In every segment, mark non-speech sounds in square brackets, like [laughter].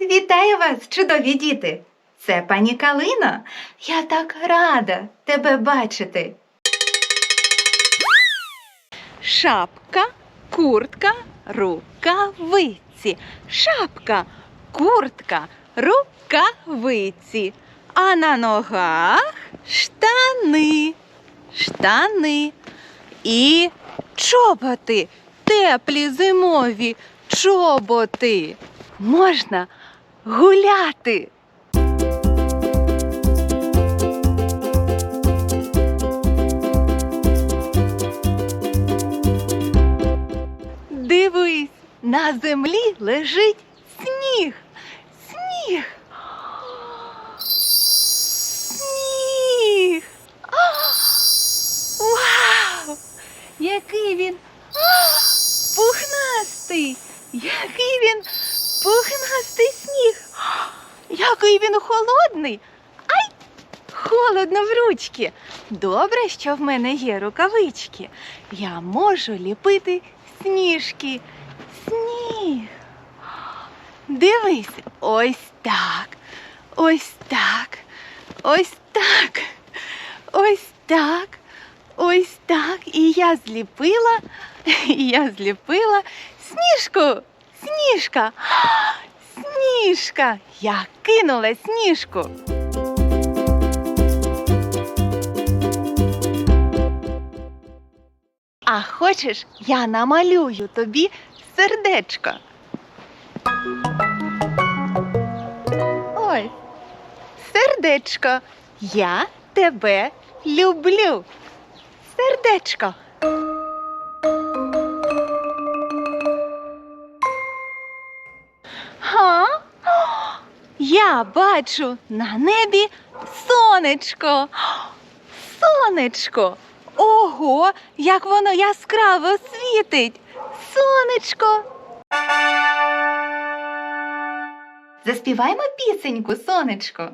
Вітаю вас, чудові діти! Це пані Калино. Я так рада тебе бачити. Шапка, куртка, рукавиці. Шапка, куртка, рукавиці. А на ногах штани, штани і чоботи, теплі зимові чоботи. Можна гуляти. Дивись, на землі лежить сніг. Сніг. Сніг. Вау! Який він пухнастий! Який він пухнастий сніг! Який він холодний! Ай! Холодно в ручки. Добре, що в мене є рукавички. Я можу ліпити сніжки. Сніг. Дивись, ось так. Ось так. Ось так. Ось так. Ось так. І я зліпила, [laughs] і я зліпила сніжку. Сніжка. Сніжка. Я кинула сніжку. А хочеш, я намалюю тобі сердечко. Ось, сердечко, я тебе люблю. Сердечко. Я бачу на небі сонечко. Сонечко. Ого, як воно яскраво світить. Сонечко. Заспіваймо пісеньку, сонечко.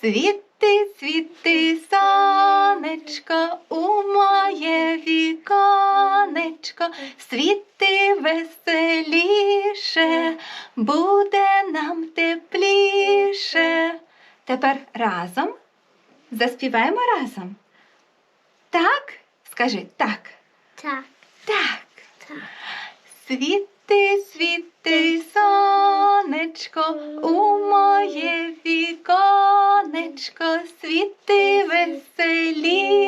Світи, світи, сонечко, у моє віконечко, світи веселіше, буде нам тепліше. Тепер разом заспіваємо разом. Так? Скажи так. Так, Так. так. Світи, світи, сонечко, у моє віконечко, світи веселіше,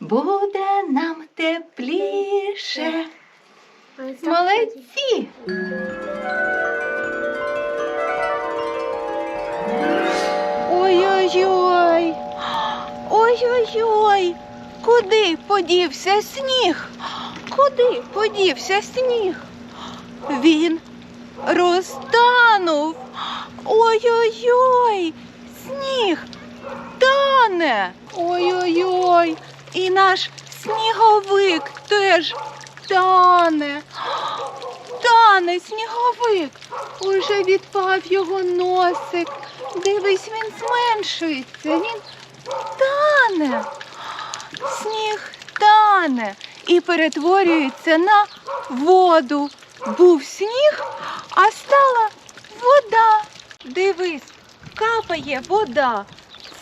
буде нам тепліше. Молодці! Ой-ой-ой. Куди подівся сніг? Куди подівся сніг? Він розтанув. Ой-ой-ой. Сніг тане. Ой-ой-ой. І наш сніговик теж тане. Тане сніговик. Уже відпав його носик. Дивись, він зменшується. Він тане. Сніг тане і перетворюється на воду. Був сніг, а стала вода. Дивись, капає вода.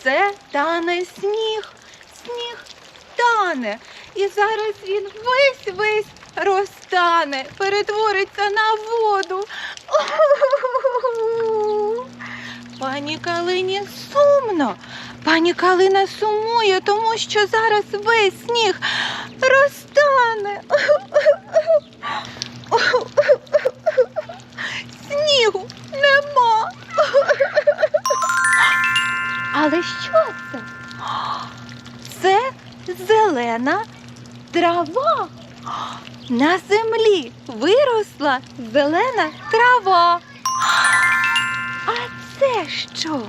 Це тане сніг. Сніг тане. І зараз він весь весь розтане, перетвориться на воду. Пані Калині сумно. Пані Калина сумує, тому що зараз весь сніг розтане. Снігу нема. Але що це? Це зелена трава. На землі виросла зелена трава. А це що?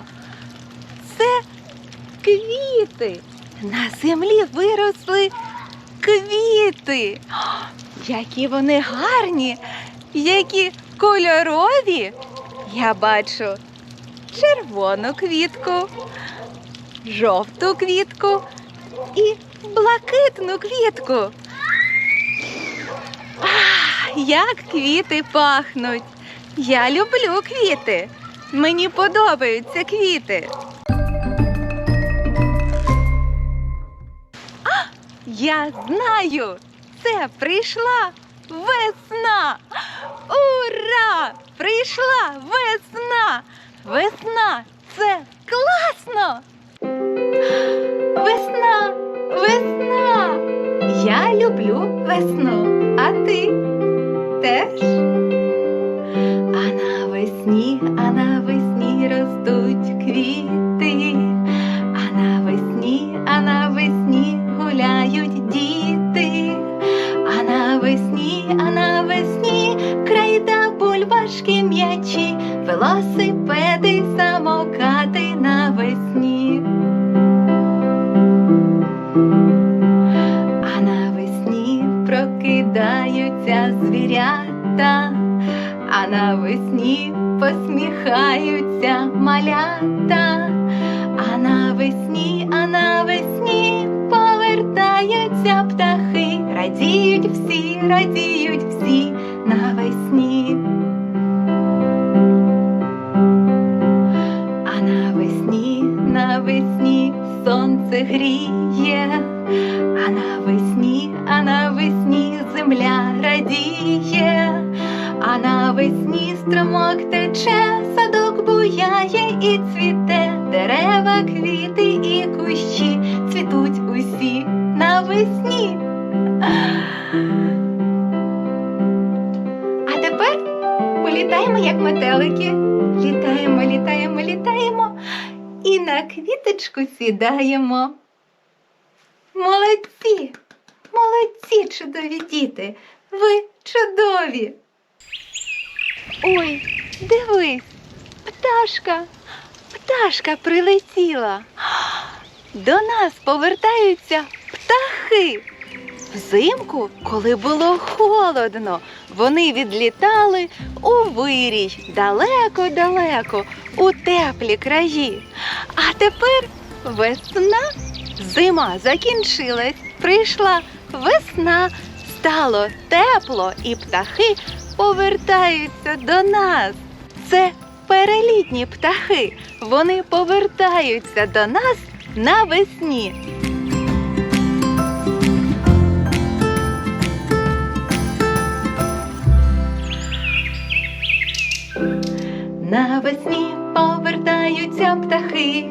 Це квіти. На землі виросли квіти. Які вони гарні, які кольорові. Я бачу червону квітку, жовту квітку і блакитну квітку. Як квіти пахнуть. Я люблю квіти. Мені подобаються квіти. Я знаю, це прийшла весна. Ура! Прийшла весна! Весна це класно! Весна! Весна! Я люблю весну. А ти теж? А навесні, а навесні ростуть посміхаються малята, а навесні, а навесні повертаються птахи, радіють всі, радіють А тепер політаємо, як метелики. Літаємо, літаємо, літаємо і на квіточку сідаємо. Молодці, молодці, чудові діти, ви чудові. Ой, дивись, пташка, пташка прилетіла. До нас повертаються птахи. Взимку, коли було холодно, вони відлітали у вирій далеко-далеко у теплі краї. А тепер весна, зима закінчилась, прийшла весна, стало тепло, і птахи повертаються до нас. Це перелітні птахи. Вони повертаються до нас навесні. Навесні повертаються птахи,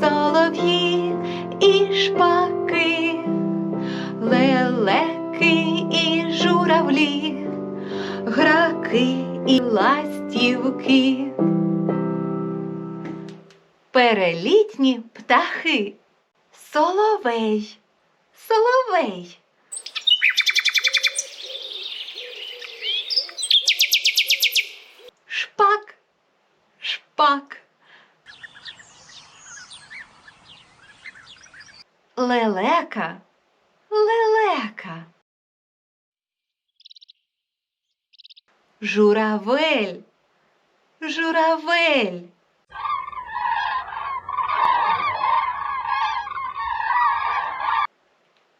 солов'ї і шпаки, лелеки і журавлі, граки і ластівки. Перелітні птахи. Соловей, соловей. Шпак. Лелека, лелека. Журавель, журавель.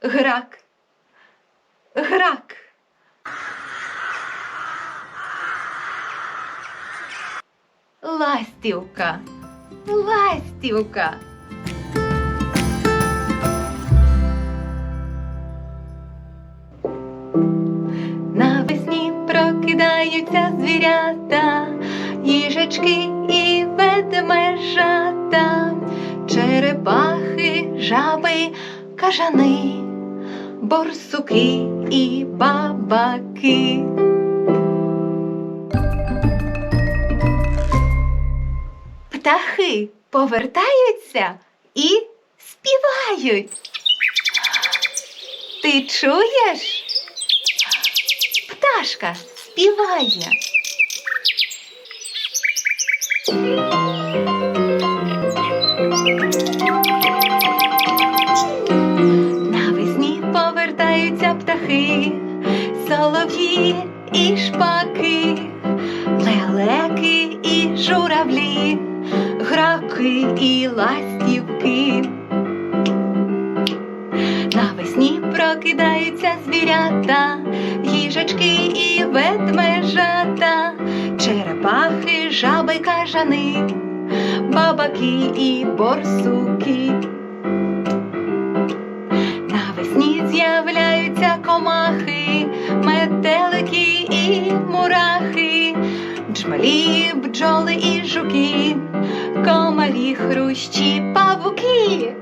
Грак, грак. Ластівка, ластівка. Навесні прокидаються звірята, їжачки і ведмежата, черепахи, жаби, кажани, борсуки і бабаки. Птахи повертаються і співають. Ти чуєш? Пташка співає. Навесні повертаються птахи, солов'ї і шпаки, лелеки і журавлі, граки і ластівки. Навесні прокидаються звірята, їжачки і ведмежата, черепахи, жаби, кажани, бабаки і борсуки. Навесні з'являються комахи, метелики і мурахи, джмелі, бджоли і жуки, комарі, хрущі, павуки.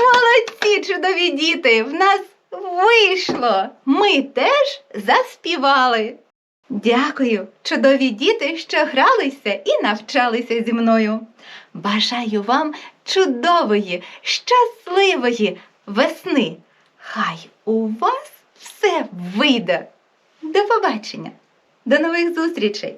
Молодці, чудові діти! В нас вийшло! Ми теж заспівали. Дякую, чудові діти, що гралися і навчалися зі мною. Бажаю вам чудової, щасливої весни. Хай у вас все вийде. До побачення, до нових зустрічей!